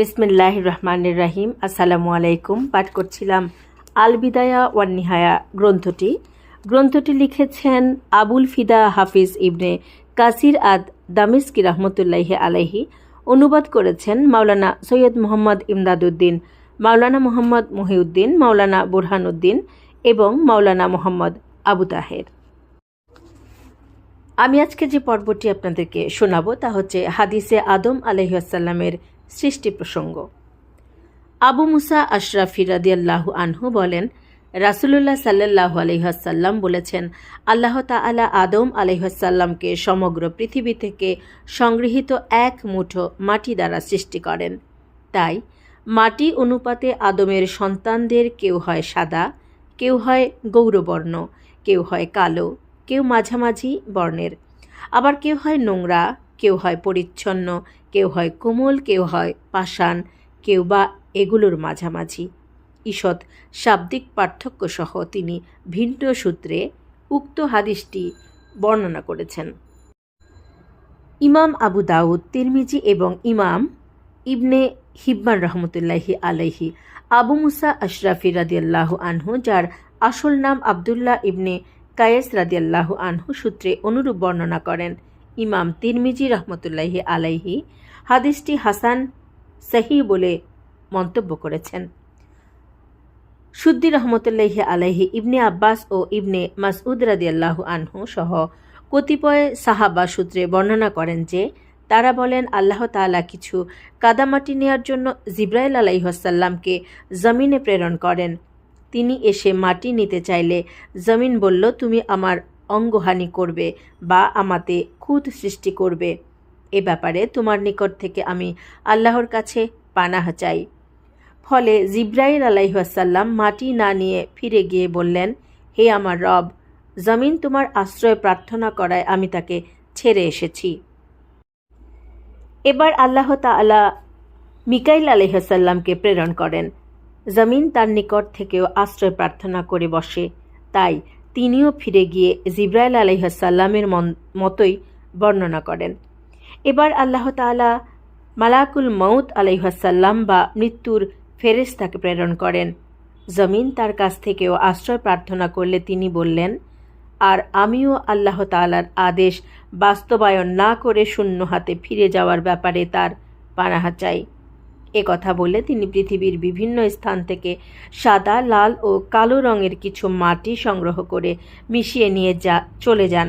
বিসমিল্লাহ রহমানুর রাহিম। আসসালামু আলাইকুম। পাঠ করছিলাম আল বিদায়া ওয়ান নিহায়া গ্রন্থটি। গ্রন্থটি লিখেছেন আবুল ফিদা হাফিজ ইবনে কাসির আদ দামিস্কি রহমতুল্লাহি আলাইহি। অনুবাদ করেছেন মাওলানা সৈয়দ মোহাম্মদ ইমদাদুদ্দিন, মাওলানা মোহাম্মদ মহিউদ্দিন, মাওলানা বুরহানুদ্দিন এবং মাওলানা মোহাম্মদ আবু তাহের। আমি আজকে যে পর্বটি আপনাদেরকে শোনাবো তা হচ্ছে হাদিসে আদম আলহিহাসাল্লামের সৃষ্টি প্রসঙ্গ আবু মুসা আশরাফি রাদিয়াল্লাহু আনহু বলেন, রাসুলুল্লাহ সাল্লাহ আলহিহাসাল্লাম বলেছেন, আল্লাহ তাআলা আদম আলহিহাসাল্লামকে সমগ্র পৃথিবী থেকে সংগৃহীত এক মুঠো মাটি দ্বারা সৃষ্টি করেন। তাই, মাটি অনুপাতে আদমের সন্তানদের কেউ হয় সাদা, কেউ হয় গৌরবর্ণ, কেউ হয় কালো, কেউ মাঝামাঝি বর্ণের। আবার কেউ হয় নোংরা, কেউ হয় পরিচ্ছন্ন কেউ হয় কোমল, কেউ হয় পাষাণ, কেউ বা এগুলোর মাঝামাঝি। ঈষৎ শাব্দিক পার্থক্য সহ তিনি ভিন্ন সূত্রে উক্ত হাদিসটি বর্ণনা করেছেন। ইমাম আবু দাউদ, তিরমিজি এবং ইমাম ইবনে হিব্বান রহমতুল্লাহি আলাইহি, আবু মুসা আশরাফি রাদিয়াল্লাহু আনহু, যার আসল নাম আবদুল্লাহ ইবনে কায়েস রাদিয়াল্লাহু আনহু সূত্রে অনুরূপ বর্ণনা করেন। ইমাম তিরমিজি রহমতুল্লাহি আলাইহি হাদিসটি হাসান সাহি বলে মন্তব্য করেছেন। সুদ্দি রহমতুল্লাহি আলাইহি, ইবনে আব্বাস ও ইবনে মাসউদ রাদিয়াল্লাহু আনহু সহ কতিপয় সাহাবা সূত্রে বর্ণনা করেন যে, তারা বলেন, আল্লাহ তাআলা কিছু কাদামাটি নেয়ার জন্য জিব্রাইল আলাইহাসাল্লামকে জমিনে প্রেরণ করেন। তিনি এসে মাটি নিতে চাইলে জমিন বলল, তুমি আমার অঙ্গহানি করবে বা আমাতে খুদ সৃষ্টি করবে। এ ব্যাপারে তোমার নিকট থেকে আমি আল্লাহর কাছে পানাহ চাই। ফলে জিব্রাইল আলাইহাসাল্লাম মাটি না নিয়ে ফিরে গিয়ে বললেন, হে আমার রব, জমিন তোমার আশ্রয় প্রার্থনা করায় আমি তাকে ছেড়ে এসেছি। এবার আল্লাহ তাআলা মিকাইল আলহাসাল্লামকে প্রেরণ করেন। জমিন তার নিকট থেকেও আশ্রয় প্রার্থনা করে বসে। তাই তিনিও ফিরে গিয়ে জিব্রাইল আলহাসাল্লামের মতোই বর্ণনা করেন। এবার আল্লাহ তাআলা মালাকুল মৌত আলহাসাল্লাম বা মৃত্যুর ফেরেস তাকে প্রেরণ করেন। জমিন তার কাছ থেকেও আশ্রয় প্রার্থনা করলে তিনি বললেন, আর আমিও আল্লাহ তালার আদেশ বাস্তবায়ন না করে শূন্য হাতে ফিরে যাওয়ার ব্যাপারে তার পানাহা চাই। এ কথা বলে তিনি পৃথিবীর বিভিন্ন স্থান থেকে সাদা, লাল ও কালো রঙের কিছু মাটি সংগ্রহ করে মিশিয়ে নিয়ে যা, চলে যান।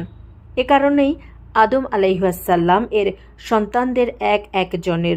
এ কারণেই আদম আলাইহাসাল্লাম এর সন্তানদের এক একজনের